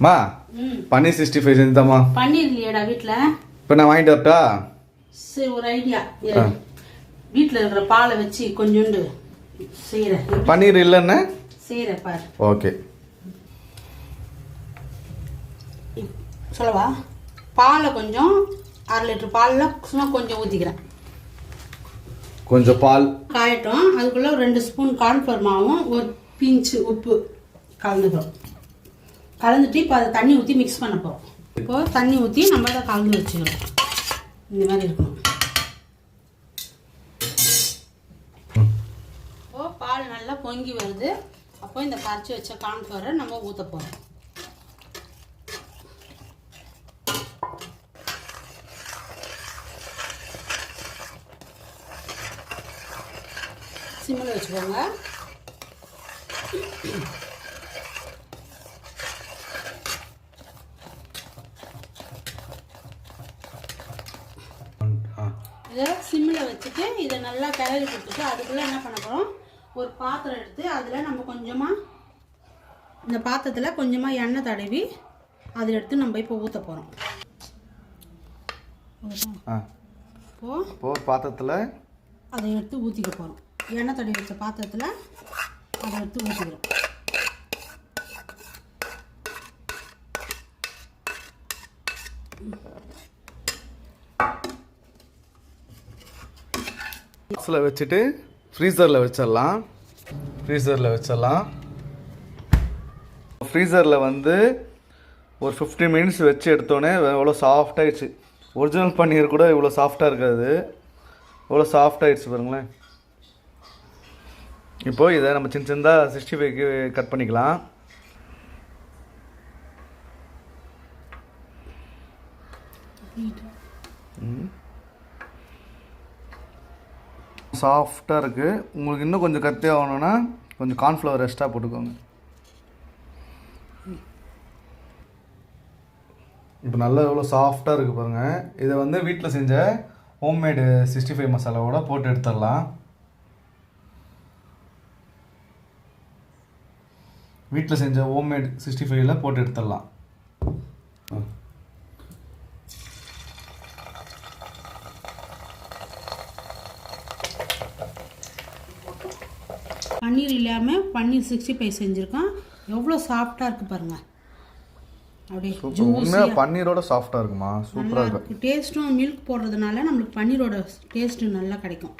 மா பன்னீர் sixty five செஞ்சுதாம்மா. பன்னீர் இல்லையாடா வீட்டில் இப்போ நான் வாங்கிட்டு வரட்டா? சரி ஒரு ஐடியா. வீட்டில் இருக்கிற பாலை வச்சு கொஞ்சோண்டு செய்கிறேன் பன்னீர் இல்லைன்னு? செய்கிறேன் பாரு. ஓகே. சொல்லவா? பாலை கொஞ்சம் அரை லிட்டர் பாலில் சும்மா கொஞ்சம் ஊற்றிக்கிறேன் கொஞ்சம் பால். காயட்டும். அதுக்குள்ளே ரெண்டு ஸ்பூன் கார்ன்ஃப்ளவர் மாவும் ஒரு பிஞ்சு உப்பு கலந்துக்கிறோம் கலந்துட்டு இப்போ அதை தண்ணி ஊற்றி மிக்ஸ் பண்ண போகிறோம் இப்போது தண்ணி ஊற்றி நம்ம அதை கலந்து வச்சுக்கிறோம் இந்த மாதிரி இருக்கணும். இப்போ பால் நல்லா பொங்கி வருது. அப்போ இந்த கரைச்சி வச்ச கார்ன்ஃப்ளவரை நம்ம ஊற்ற போகிறோம் சிம்மில் வச்சுக்கோங்க. இதை சிம்மில் வச்சுட்டு இதை நல்லா கிளறி கொடுத்துட்டு அதுக்குள்ளே என்ன பண்ண போகிறோம் ஒரு பாத்திரம் எடுத்து அதில் நம்ம கொஞ்சமாக இந்த பாத்திரத்தில் கொஞ்சமாக எண்ணெய் தடவி அதில் எடுத்து நம்ம இப்போ ஊற்ற போகிறோம் இப்போது பாத்திரத்தில் அதை எடுத்து ஊற்றிக்க போகிறோம் எண்ணெய் தடவி வச்ச பாத்திரத்தில் அதை எடுத்து ஊற்றிக்கிறோம் பாக்ஸில் வச்சுட்டு ஃப்ரீசரில் வச்சிடலாம். ஃப்ரீசரில் வச்சிடலாம். ஃப்ரீசரில் வந்து ஒரு ஃபிஃப்டி மினிட்ஸ் வச்சு எடுத்தோடனே எவ்வளோ சாஃப்டாகிடுச்சு ஒரிஜினல் பன்னீர் கூட இவ்வளோ சாஃப்டாக இருக்காது. இவ்வளோ சாஃப்டாகிடுச்சு பாருங்களேன். இப்போது இதை நம்ம சின்ன சின்னதாக சிக்ஸ்டி ஃபைவ்க்கு கட் பண்ணிக்கலாம். சாஃப்டாக இருக்குது உங்களுக்கு இன்னும் கொஞ்சம் கத்தியாக ஆகணுன்னா கொஞ்சம் கார்ன்ஃப்ளவர் எக்ஸ்ட்ரா போட்டுக்கோங்க. இப்போ நல்லா எவ்வளோ சாஃப்டாக இருக்குது பாருங்கள் இதை வந்து வீட்டில் செஞ்ச ஹோம்மேடு சிக்ஸ்டி ஃபைவ் மசாலாவோட போட்டு எடுத்துடலாம். வீட்டில் செஞ்ச ஹோம்மேட் சிக்ஸ்டி ஃபைவ்ல போட்டு எடுத்துடலாம். பன்னீர் இல்லாமல் பன்னீர் சிக்ஸ்டி ஃபைவ் செஞ்சுருக்கோம் எவ்வளோ சாஃப்டாக இருக்குது பாருங்கள் அப்படியே உண்மையாக பன்னீரோட சாஃப்டாக இருக்குமா? சூப்பராக இருக்கும் இருக்கு. டேஸ்ட்டும் மில்க் போடுறதுனால நம்மளுக்கு பன்னீரோட டேஸ்ட்டு நல்லா கிடைக்கும்.